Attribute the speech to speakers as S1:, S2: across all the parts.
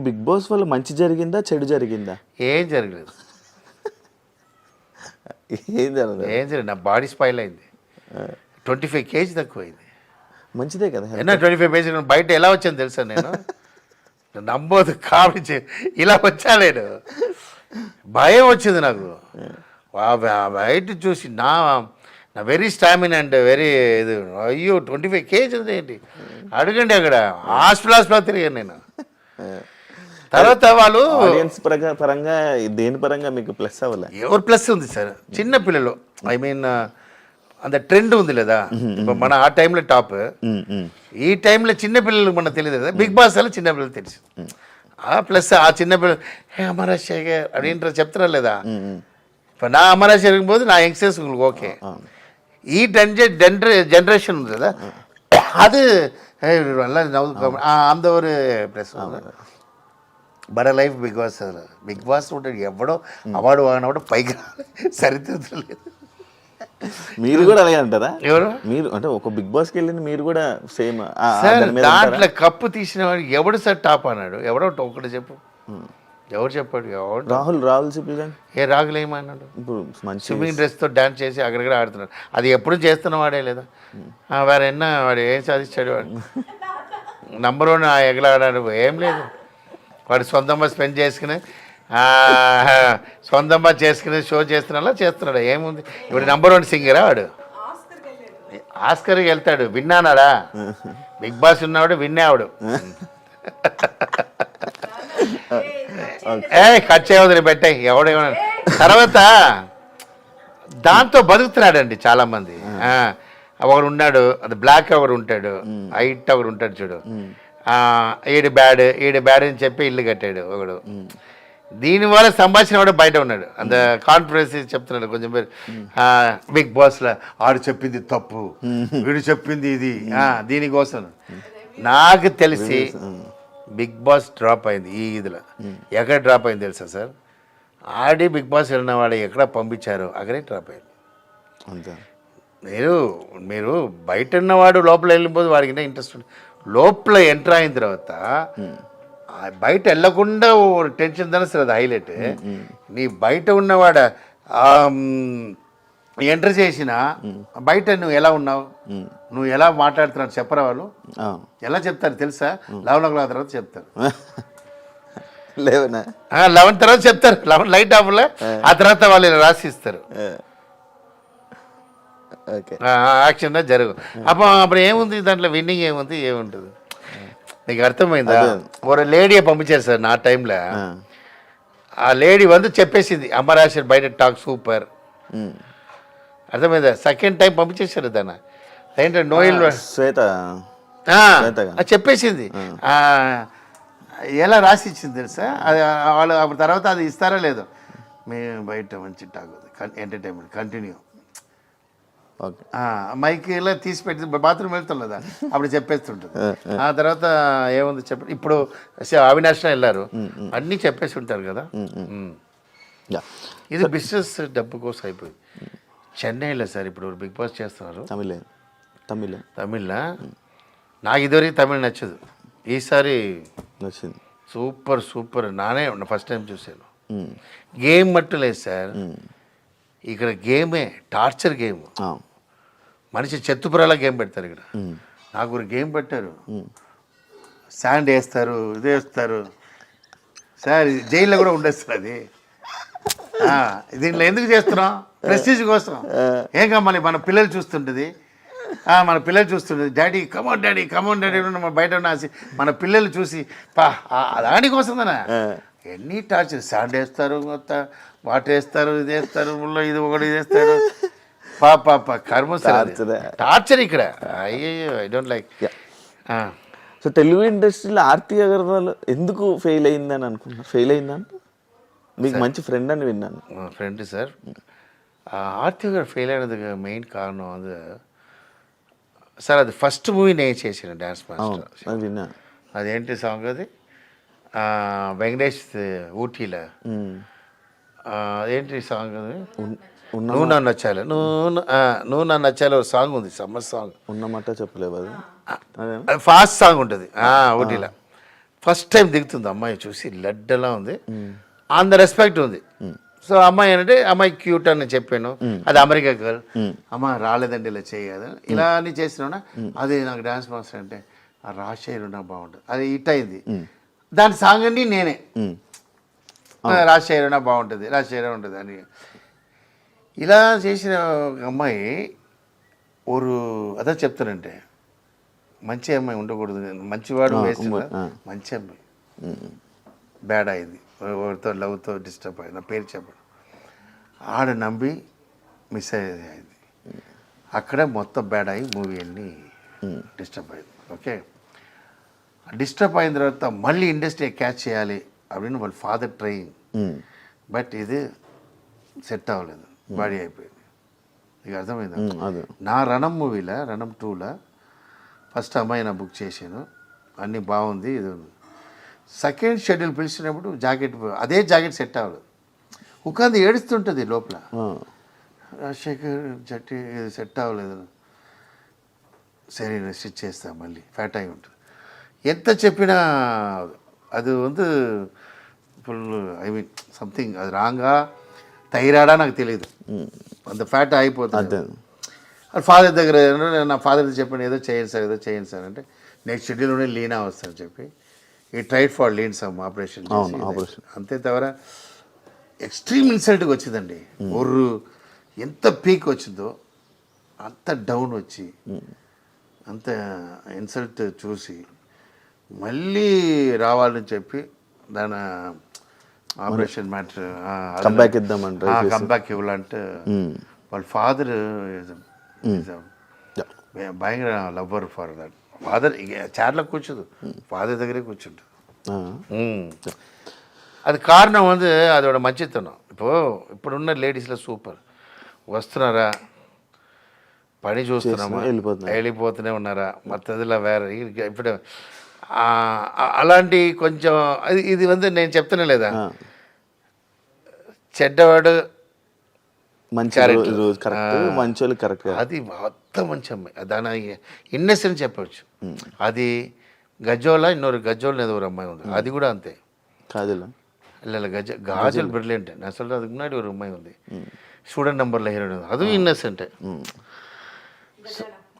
S1: Big boss వల్ల మంచి జరిగిందా చెడు జరిగిందా?
S2: ఏం జరగలేదు.
S1: ఏం జరగదు
S2: ఏం జరగదు నా బాడీ స్పైల్ అయింది. ట్వంటీ ఫైవ్ కేజీ తక్కువైంది.
S1: మంచిదే కదా.
S2: ఎన్నో ట్వంటీ ఫైవ్ కేజీ బయట ఎలా వచ్చాను తెలుసా నేను? నమ్మోదు కామించి ఇలా వచ్చా నేను? భయం వచ్చింది నాకు. బయట చూసి నా నా వెరీ స్టామినా అండ్ వెరీ ఇది. అయ్యో ట్వంటీ ఫైవ్ కేజీ ఉంది ఏంటి? అడగండి అక్కడ. హాస్పిటల్ హాస్పిటల్ తిరిగాను నేను. తర్వాత వాళ్ళు
S1: ఆడియన్స్ పరంగా పరంగా దేని పరంగా మీకు ప్లస్ అవ్వలే
S2: ఎవరు ప్లస్ ఉంది సార్ చిన్న పిల్లలు ఐ మీన్ అంత ట్రెండ్ ఉంది లేదా ఇప్పుడు మన ఆ టైంలో టాప్
S1: ఉమ్, ఉమ్.
S2: ఈ టైంలో చిన్న పిల్లలకు మనకు తెలియదు కదా బిగ్ బాస్ వల్ల చిన్న పిల్లలు తెలుసు ఆ ప్లస్ ఆ చిన్న పిల్లలు హే అమరాజ్ శేఖర్ అని ఏంటో చెప్తారా లేదా ఇప్పుడు నా అమరాజ్ శేఖర్ పోతే నా యంగ్స్టర్స్ ఓకే ఈ డెంజ జనరేషన్ ఉంది కదా அது ஏய், நல்லா நவு அந்த ஒரு plus బడ life Big Boss Big Boss ఉంటాడు ఎవడో అవార్డు వాగినప్పుడు పైకి రాలే. చరిత్ర లేదు.
S1: మీరు కూడా అలాగే అంటారా?
S2: ఎవరు?
S1: మీరు అంటే ఒక బిగ్ బాస్కి వెళ్ళింది మీరు కూడా సేమ్
S2: దాంట్లో కప్పు తీసిన వాడు ఎవడు సార్ టాప్ అన్నాడు? ఎవడో ఒకటి చెప్పు. ఎవరు చెప్పాడు? ఎవడు
S1: రాహుల్ రాహుల్ సిప్లిగన్
S2: ఏ రాగులేమన్నాడు
S1: ఇప్పుడు మంచి
S2: స్విమ్మింగ్ డ్రెస్తో డాన్స్ చేసి అక్కడక్కడ ఆడుతున్నాడు. అది ఎప్పుడు చేస్తున్న వాడే లేదా? వాడు ఎన్న వాడు ఏం సాధించాడు వాడు? నంబర్ వన్ ఎగలాడాడు. ఏం లేదు. వాడు సొంతంగా స్పెండ్ చేసుకుని సొంతంగా చేసుకుని షో చేస్తున్నా చేస్తున్నాడు. ఏముంది? ఇప్పుడు నంబర్ వన్ సింగరా వాడు? ఆస్కర్కి వెళ్తాడు. విన్నానాడా? బిగ్ బాస్ ఉన్నవాడు విన్నావాడు ఏ కట్ చేయవద్దు పెట్టాయి ఎవడేమన్నా తర్వాత దాంతో బతుకుతున్నాడండి చాలా మంది ఆ, ఒకడు ఉన్నాడు అది బ్లాక్ ఒకడు ఉంటాడు హైట్ ఒకడు ఉంటాడు చూడు. ఈడు బ్యాడ్ ఈడు బ్యాడ్ అని చెప్పి ఇల్లు కట్టాడు ఒకడు. దీనివల్ల సంభాషణ కూడా బయట ఉన్నాడు. అంత కాన్ఫిడెన్స్ చెప్తున్నాడు కొంచెం పేరు. బిగ్ బాస్లో ఆడు చెప్పింది తప్పు. వీడు చెప్పింది ఇది. దీనికోసం. నాకు తెలిసి బిగ్ బాస్ డ్రాప్ అయింది ఈ ఇదిలో. ఎక్కడ డ్రాప్ అయింది తెలుసా సార్? ఆడి బిగ్ బాస్ వెళ్ళిన వాడు ఎక్కడ పంపించారో అక్కడే డ్రాప్ అయింది.
S1: అంతే.
S2: మీరు మీరు బయట ఉన్నవాడు లోపల వెళ్ళిపోతే వాడికి ఇంట్రెస్ట్ ఉంటుంది లోపల ఎంటర్ అయిన తర్వాత బయట వెళ్ళకుండా టెన్షన్ తెలుస్తుంది అది హైలైట్ నీ బయట ఉన్నవాడ ఎంటర్ చేసిన బయట నువ్వు ఎలా ఉన్నావు? నువ్వు ఎలా మాట్లాడుతున్నావు? చెప్పరా వాళ్ళు. ఎలా చెప్తారు తెలుసా? లెవెన్ ఓ క్లాక్ తర్వాత చెప్తారు.
S1: లేవనా?
S2: లెవెన్ తర్వాత చెప్తారు. లెవెన్ లైట్ ఆఫ్లో ఆ. తర్వాత వాళ్ళు రాసిస్తారు.
S1: ఓకే.
S2: యాక్షన్ జరుగు. అప్పుడు అప్పుడు ఏముంది? దాంట్లో విన్నింగ్ ఏముంది? ఏముంటుంది నీకు అర్థమైందా? ఒక లేడీయే పంపించారు సార్ నా టైంలో ఆ. లేడీ వంద చెప్పేసింది అమరాశర్ బయట టాక్ సూపర్ అర్థమైందా? సెకండ్ టైం పంపించేశారు దాన్ని. ఏంటంటే నోయిల్
S1: శ్వేత.
S2: చెప్పేసింది. ఎలా రాసి ఇచ్చింది తెలుసా? అది వాళ్ళు అప్పుడు తర్వాత అది ఇస్తారా లేదు. మేము బయట మంచి talk entertainment continue
S1: okay.
S2: Mike ఇలా తీసి పెట్టి బాత్రూమ్ వెళ్తుండదా అప్పుడు చెప్పేస్తుంటుంది. ఆ తర్వాత ఏముంది చెప్ప? ఇప్పుడు అవినాష్ వెళ్ళారు. అన్నీ చెప్పేసి ఉంటారు కదా? ఇది బిజినెస్ డబ్బు కోసం అయిపోయింది. చెన్నైలో సార్ ఇప్పుడు బిగ్ బాస్ చేస్తున్నారు.
S1: తమిళ. తమిళ.
S2: తమిళ్ళో నాకు ఇదివరకు తమిళ్ నచ్చదు. ఈసారి
S1: వచ్చింది
S2: సూపర్ సూపర్. నానే ఫస్ట్ టైం చూశాను.
S1: ఉమ్.
S2: గేమ్ మట్టు లేదు సార్ ఇక్కడ గేమే టార్చర్ గేమ్. మనిషి చెత్తుపురాల గేమ్ పెడతారు ఇక్కడ. నాకు గేమ్ పెట్టారు. శాండ్ వేస్తారు ఇది వేస్తారు. సార్ జైల్లో కూడా ఉండేస్తారు అది. దీంట్లో ఎందుకు చేస్తున్నాం? ప్రెస్టీజ్ కోసం. ఏం కావాలి మన పిల్లలు చూస్తుంటుంది. మన పిల్లలు చూస్తుంటుంది. Daddy come on daddy come on daddy మన బయట ఉన్న ఆశ- మన పిల్లలు చూసి పా ఆ, దానికోసమేనా ఎన్ని టార్చర్? శాండ్ వేస్తారు మొత్తం వాటర్ వేస్తారు ఇది వేస్తారు ముళ్ళ ఇది ఒకటి ఇది వేస్తారు. பா பா பா
S1: கர்ம
S2: டார்ச்சர் இக்கட అయ్యో I don't like
S1: so Telugu ఇండస్ట్రీలో ఆర్తి అగర్వాల్ ఎందుకు ఫెయిల్ అయిందని అనుకున్నా ఫెయిల్ అయిందని మీకు మంచి ఫ్రెండ్ అని విన్నాను
S2: friend sir Aarthi Agar fail అయినది మెయిన్ కారణం అది సార్ అది ఫస్ట్ మూవీ నేను చేసిన డ్యాన్స్ మాస్టర్
S1: విన్నా
S2: అదేంటి సాంగ్ అది వెంకటేష్ ఊటీలో అదేంటి సాంగ్ అది నువ్వు నన్ను నచ్చాలి. నువ్వు న- నువ్వు నన్ను నచ్చాలి ఒక సాంగ్ ఉంది సమ్మర్ సాంగ్
S1: ఉన్నమాట చెప్పలేవు అది.
S2: ఫాస్ట్ సాంగ్ ఉంటుంది. ఆ, ఊటీలో. ఫస్ట్ టైం దిగుతుంది అమ్మాయి చూసి లడ్డలా ఉంది. ద రెస్పెక్ట్ ఉంది. సో అమ్మాయి అంటే అమ్మాయి క్యూట్ అని చెప్పాను. అది అమెరికా గర్ల్ అమ్మ రాలేదండి ఇలా చేయదు. ఇలా అని చేసినా అది నాకు డాన్స్ మాస్టర్ అంటే ఆ రాజశేఖర్ నాకు బాగుంటుంది. అది హిట్ అయింది. దాని సాంగ్ అన్ని నేనే. రాజశేఖర్ బాగుంటుంది రాజశేఖర్ ఉంటుంది అని. ఇలా చేసిన ఒక అమ్మాయి ஒரு అదే చెప్తానంటే మంచి అమ్మాయి ఉండకూడదు మంచివాడు
S1: ఆ,
S2: వేస్ట్
S1: ఉమ్మ- ఆ.
S2: మంచి అమ్మాయి బ్యాడ్ అయింది ఎవరితో లవ్తో డిస్టర్బ్ అయింది నా పేరు చెప్పడం ఆడ నమ్మి మిస్ అయ్యేది అయింది అక్కడే మొత్తం బ్యాడ్ అయ్యి మూవీ అన్ని డిస్టర్బ్ అయింది ఓకే డిస్టర్బ్ అయిన తర్వాత మళ్ళీ ఇండస్ట్రీ క్యాచ్ చేయాలి அப்படின்னு వాళ్ళ ఫాదర్ ట్రైయింగ్
S1: ఉమ్.
S2: బట్ ఇది సెట్ అవ్వలేదు బాడీ అయిపోయింది ఇక అర్థమైందా
S1: ఉమ్, అదే
S2: నా రణం మూవీలో రణం టూలో ఫస్ట్ అమ్మాయి నా బుక్ చేశాను అన్నీ బాగుంది ఇది ఉంది సెకండ్ షెడ్యూల్ పిలిచినప్పుడు జాకెట్ అదే జాకెట్ సెట్ అవ్వలేదు ఉకాంది ఏడుస్తుంటుంది లోపల
S1: ఆ.
S2: రాజశేఖర్ జట్టి ఇది సెట్ అవ్వలేదు సరే నేను స్టిచ్ చేస్తా మళ్ళీ ఫ్యాట్ అయి ఉంటుంది ఎంత చెప్పినా అది வந்து ఫుల్ ఐ మీన్ సంథింగ్ అది రాంగా థైరాయిడా నాకు తెలియదు అంత ఫ్యాట్ అయిపోతుంది ఫాదర్ దగ్గర నా ఫాదర్ చెప్పాను ఏదో చేయండి సార్ ఏదో చేయండి సార్ అంటే నెక్స్ట్ షెడ్యూల్లోనే లీన్ వస్తాను చెప్పి ఈ tried for lean some
S1: operation operation.
S2: అంతే తవర ఎక్స్ట్రీమ్ ఇన్సల్ట్కి వచ్చిందండి. ఒర్రు ఎంత పీక్ వచ్చిందో అంత డౌన్ వచ్చి అంత ఇన్సల్ట్ చూసి మళ్ళీ రావాలని చెప్పి దాని ఆపరేషన్ మ్యాటర్
S1: Comeback ఇద్దామంటే
S2: కంబ్యాక్ ఇవ్వాలంటే
S1: ఉమ్.
S2: వాళ్ళ ఫాదర్
S1: Yeah.
S2: భయంకర లవ్వర్ ఫర్ దట్ ఫాదర్ చార్లో కూర్చోదు ఫాదర్ దగ్గరే కూర్చుంటుంది
S1: ఆ.
S2: ம். అది కారణం வந்து அதோட మంచితనం ఇప్పుడు ఇప్పుడున్న లేడీస్లో సూపర్ వస్తున్నారా పని చూస్తున్నామా
S1: చేస్తున్నా, వెళ్ళిపోతున్నారు.
S2: వెళ్ళిపోతూనే ఉన్నారా మత్తదిలా వేరే ఇక ఇప్పుడు ఆ, ఆ- అలాంటి కొంచెం అది ఇది வந்து నేను చెప్తానే లేదా
S1: ఆ.
S2: చెడ్డవాడు
S1: మంచి
S2: Correct.
S1: రో- రోజు కరెక్ట్
S2: ఆ.
S1: మంచి వాళ్ళు కరెక్ట్
S2: అది మొత్తం మంచి అమ్మాయి దాని ఇన్నెసెన్స్ చెప్పవచ్చు అది గజ్జోల ఇన్నొరు గజ్జోల్ ఏదో ఒక అమ్మాయి ఉంది అది కూడా అంతే
S1: కాదులా
S2: இல்ல இல்ல கஜ காஜல் பிரில்லியன்ட் நான் சொல்றது அதுக்கு முன்னாடி ஒரு உண்மை வந்து ஸ்டூடெண்ட் நம்பர்ல ஹீரோயின் அதுவும் இன்னசென்ட்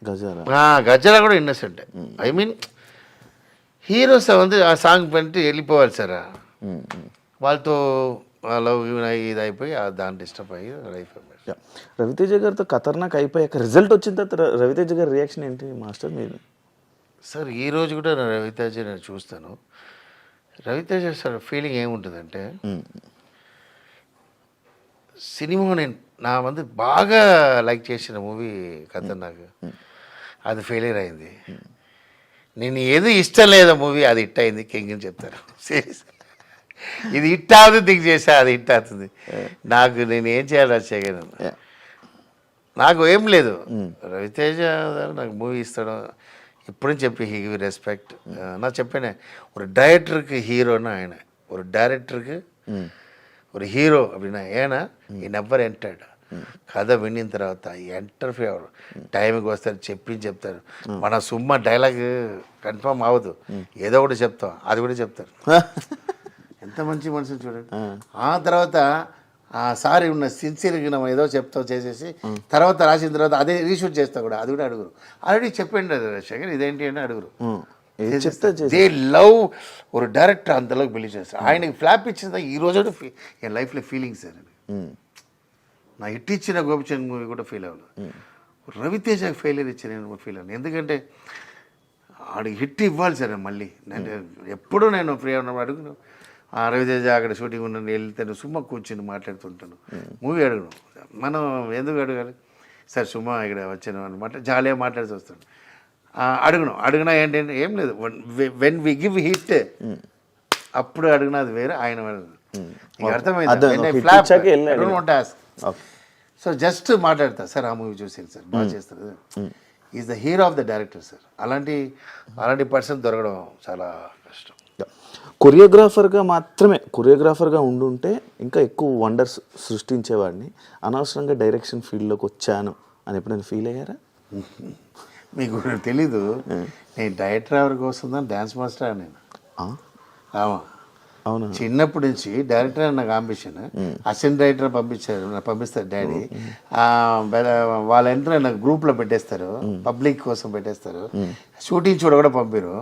S1: గజాల
S2: ஆ கஜலா கூட இன்னசென்ட் ஐ மீன் హీరోస్ வந்து ఆ సాంగ్ பண்ணிட்டு వెళ్ళిపోవాలి సార్
S1: ఉమ్, ఉమ్.
S2: వాళ్ళతో లవ్ ఇది అయిపోయి ఆ దాన్ని డిస్టర్బ్ అయ్యి లైఫ్
S1: Yeah. రవితేజ గారితో ఖతర్నాక్ అయిపోయాక రిజల్ట్ వచ్చిన తర్వాత ర- రవితేజ గారి రియాక్షన్ ఏంటి మాస్టర్ మీరు
S2: సార్ ఈ రోజు కూడా నేను రవితేజ నేను చూస్తాను రవితేజ సార్ ఫీలింగ్ ఏముంటుందంటే
S1: ఉమ్,
S2: సినిమా నేను నా వంద బాగా లైక్ చేసిన మూవీ కథ నాకు అది ఫెయిలియర్ అయింది నేను ఏది ఇష్టం లేదా మూవీ అది హిట్ అయింది కింగ్ అని చెప్తారు సీరియస్ ఇది హిట్ అవుతుంది థింక్ చేసా అది హిట్ అవుతుంది నాకు నేను ఏం చేయాలి అది చేయగలను
S1: Yeah.
S2: నాకు ఏం లేదు రవితేజ గారు నాకు మూవీ ఇస్తాడు ఇప్పుడు చెప్పి హీ రెస్పెక్ట్ நான் చెప్పానే ஒரு டைரக்டருக்கு ஹீரோன்னு ఆయన ஒரு டைரக்டருக்கு ஒரு హీరో அப்படின்னா ఏనా ఈ నెవర్ ఎంటర్డ్ కథ వినిన తర్వాత ఎంటర్ ఫేవర్. టైంకి వస్తారు చెప్పి చెప్తారు. మన సుమ్మ డైలాగ్ కన్ఫర్మ్ అవ్వదు. ఏదో ఒకటి చెప్తాం అది కూడా చెప్తారు. ఎంత మంచి మనుషులు చూడండి. ఆ. తర్వాత ఆ సారి ఉన్న సిన్సియర్గా మనం ఏదో చెప్తావు చేసేసి తర్వాత రాసిన తర్వాత అదే రీషూట్ చేస్తా కూడా అది కూడా అడుగురు. ఆల్రెడీ చెప్పండి అది రాజశేఖర్ ఇదేంటి అని అడుగురు.
S1: చెప్తే
S2: దే లవ్ ஒரு డైరెక్టర్ అంతలోకి బిలీవ్ చేస్తారు. ఆయనకి ఫ్లాప్ ఇచ్చిందా ఈ రోజు ఎన్ లైఫ్లో ఫీలింగ్ సార్ నా హిట్ ఇచ్చిన గోపిచంద్ మూవీ కూడా ఫీల్ అవ్వలేదు. రవితేజ ఫెయిలియర్ ఇచ్చిన నేను ఫీల్ అవ్వను ఎందుకంటే ఆడికి హిట్ ఇవ్వాలి సార్ మళ్ళీ. నేను ఎప్పుడూ నేను ఫ్రీ ఉన్నప్పుడు అడుగును ఆ రవితేజ అక్కడ షూటింగ్ ఉన్న వెళ్తాను సుమ్మ కూర్చుని మాట్లాడుతుంటాను. మూవీ అడుగును. మనం ఎందుకు అడగాలి? సార్ సుమ్మ ఇక్కడ వచ్చాను అనమాట జాలీగా మాట్లాడుతూ వస్తాను అడుగును. అడుగునా ఏంటంటే ఏం లేదు. వెన్ వి గివ్ హిట్ అప్పుడు అడిగినా అది వేరే ఆయన
S1: అదే,
S2: అర్థమైంది.
S1: ఓకే.
S2: సో జస్ట్ మాట్లాడతా సార్ ఆ మూవీ చూసాను సార్ బాగా చేస్తారు. Is the hero of the director sir అలాంటి అలాంటి పర్సన్ దొరకడం చాలా కష్టం.
S1: కొరియోగ్రాఫర్గా మాత్రమే కొరియోగ్రాఫర్గా ఉండుంటే ఇంకా ఎక్కువ వండర్స్ సృష్టించేవాడిని. అనవసరంగా డైరెక్షన్ ఫీల్డ్లోకి వచ్చాను అని ఎప్పుడైనా ఫీల్ అయ్యారా?
S2: మీకు తెలీదు. నేను డైరెక్టర్ ఎవరికి వస్తుందని డ్యాన్స్ మాస్టర్ నేను.
S1: అవునా?
S2: చిన్నప్పటి నుంచి డైరెక్టర్ నాకు అంబిషన్ అసిస్టెంట్ డైరెక్టర్ పంపించారు పంపిస్తారు డాడీ. వాళ్ళ ఎంత నాకు గ్రూప్లో పెట్టేస్తారు. పబ్లిక్ కోసం పెట్టేస్తారు. షూటింగ్ చూడ కూడా పంపారు.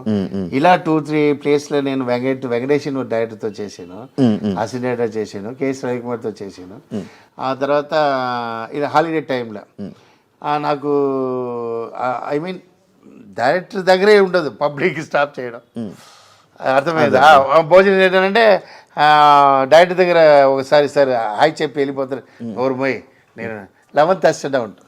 S2: ఇలా టూ త్రీ ప్లేస్లో నేను వెంకట వెంకటేశ్వర డైరెక్టర్తో చేశాను. అసిస్టెంట్ డైరెక్టర్ చేశాను. కేఎస్ రవికుమార్తో చేశాను. ఆ తర్వాత ఇది హాలిడే టైంలో నాకు ఐ మీన్ డైరెక్టర్ దగ్గరే ఉండదు. పబ్లిక్ స్టాప్ చేయడం. అర్థమైంది ఆ, ఆ భోజనం ఏంటంటే డైరెక్టర్ దగ్గర ఒకసారి సార్ హాయ్ చెప్పి వెళ్ళిపోతారు ఎవరు పోయి నేను లెవెన్త్ అసిస్టెంట్ ఉంటా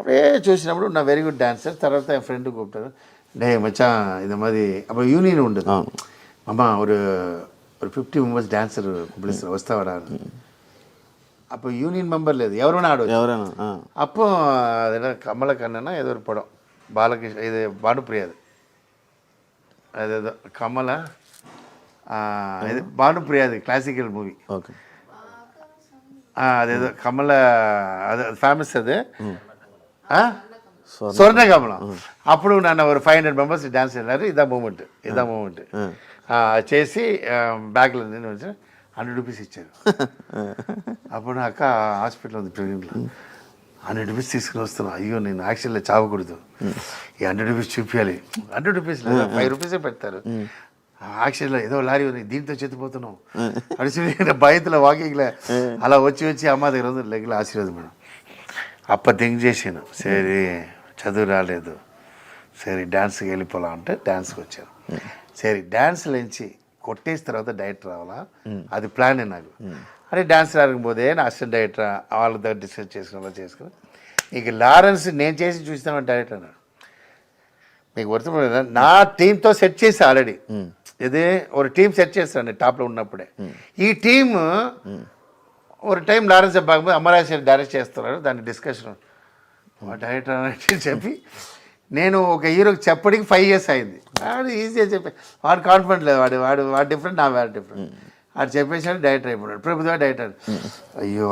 S2: அப்படியே చూసినప్పుడు నా వెరీ గుడ్ డాన్సర్ తర్వాత என் ஃப்ரெண்டு கூப்பிட்டாரு டேய் மச்சான் இந்த மாதிரி அப்போ யூனியன் உண்டு அம்மா ஒரு ஒரு ఫిఫ్టీ మెంబర్స్ డాన్సర్ పిలుస్తారు వస్తావరా அப்போ யூனியன் மெம்பர் లేదు ఎవరైనా ఆడవచ్చు
S1: ఎవరైనా ఆ.
S2: அப்போ அது என்ன கமலக்கண்ணனா ஏதோ ஒரு படம் பாலகிருஷ்ண இது பானுப்பிரியாது அது ஏதோ கமலா ஆ, இது பானுப்பிரியாது கிளாசிக்கல் மூவி
S1: ఓకే
S2: அது ஏதோ கமல அது ஃபேமஸ் அது ఆ? స్వర్ణ కమలం అప్పుడు నన్ను ఒక ఫైవ్ హండ్రెడ్ మెంబర్స్ డాన్స్ వెళ్ళారు ఇదా మూమెంట్ ఇదా మూమెంట్ చేసి బ్యాగ్లో నేను వచ్చి హండ్రెడ్ రూపీస్ ఇచ్చారు అప్పుడు నా అక్క హాస్పిటల్ ఉంది ప్రెగ్నెంట్లో హండ్రెడ్ రూపీస్ తీసుకుని వస్తున్నా. అయ్యో నేను యాక్చువల్లీ చావకూడదు. ఈ హండ్రెడ్ రూపీస్ చూపించాలి హండ్రెడ్ రూపీస్ లేదా ఫైవ్ రూపీసే పెడతారు. యాక్చువల్గా ఏదో లారీ ఉంది దీంతో చెత్తిపోతున్నావు అడిచి భయంతో వాకింగ్లో. అలా వచ్చి వచ్చి అమ్మ దగ్గర ఉంది ఆశీర్వాదం మేడం. అప్ప థింక్ చేసాను సరే చదువు రాలేదు. సరే డ్యాన్స్కి వెళ్ళిపోలా అంటే డ్యాన్స్కి వచ్చాను. సరే డ్యాన్స్ నుంచి కొట్టేసిన తర్వాత డైరెక్టర్ రావాలా? అది ప్లాన్ నాకు. అరే డ్యాన్స్ రాకపోతే నా అసిస్టెంట్ డైరెక్టర్ వాళ్ళ దగ్గర డిస్కస్ చేసుకుని అలా చేసుకుని ఇక లారెన్స్ నేను చేసి చూస్తాను డైరెక్టర్ అన్నాడు. మీకు వర్తపడ నా టీంతో సెట్ చేసి ఆల్రెడీ. ఇది ఒక టీం సెట్ చేస్తాను టాప్లో ఉన్నప్పుడే. ఈ టీమ్ ఒక టైం లారెన్స్ బాగుపోయి అమరాశ్వరి డైరెక్ట్ చేస్తున్నారు. దాని డిస్కషన్ డైరెక్టర్ అని చెప్పి నేను ఒక హీరోకి చెప్పడానికి ఫైవ్ ఇయర్స్ అయింది. వాడు ఈజీగా చెప్పి వాడు కాన్ఫిడెంట్ లేదు. వాడు వాడు వాడు డిఫరెంట్ నా వాడు డిఫరెంట్ వాడు చెప్పేసాడు డైరెక్టర్ అయిపోయాడు. ప్రభుత్వ డైరెక్టర్. అయ్యో